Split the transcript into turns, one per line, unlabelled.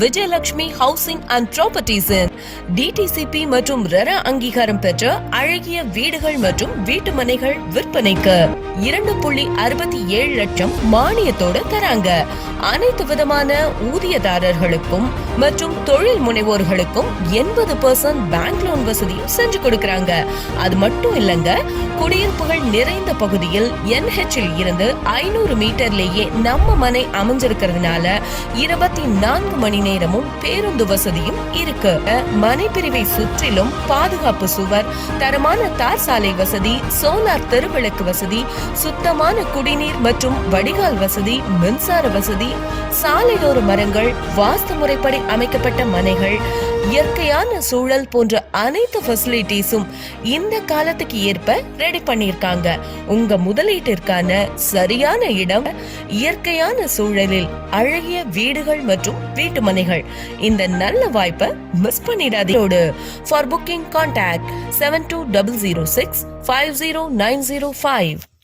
Vijayalakshmi housing and properties DTCP மற்றும் RERA அங்கீகாரம் பெற்ற அழகிய வீடுகள் மற்றும் வீட்டு மனைகள் விற்பனைக்கு இரண்டு புள்ளி அறுபத்தி ஏழு லட்சம் மானியத்தோடு தராங்க. அனைத்து விதமான ஊதியதாரர்களுக்கும் மற்றும் தொழில் முனைவோர்களுக்கும் எண்பது பர்சன்ட் பேங்க் லோன் வசதியும் செஞ்சு கொடுக்கறாங்க. அது மட்டும் இல்லங்க குடியிருப்புகள் நிறைந்த பகுதியில் என்ஹெச்சில் இருந்து ஐநூறு மீட்டர்லேயே நம்ம மனை அமைஞ்சிருக்கிறதுனால இருபத்தி நான்கு மணி நேரமும் பேருந்து வசதியும் இருக்கு. மனை பிரிவை சுற்றிலும் பாதுகாப்பு சுவர் தரமான தார் சாலை வசதி சோலார் தெருவிளக்கு வசதி சுத்தமான குடிநீர் மற்றும் வடிகால் வசதி மின்சார வசதி சாலையோர மரங்கள் வாஸ்து முறைப்படி அமைக்கப்பட்ட மனைகள் இயற்கையான சூழல் போன்ற அனைத்து ஃபெசிலிட்டிஸும் இந்த காலத்துக்கு ஏற்ப ரெடி பண்ணியிருக்காங்க. உங்க முதலீட்டிற்கான சரியான இடம் இயற்கையான சூழலில் அழகிய வீடுகள் மற்றும் வீட்டுமனைகள் இந்த நல்ல வாய்ப்பை miss பண்ணிடாதீரோடு for booking contact seven two double zero six five zero nine zero five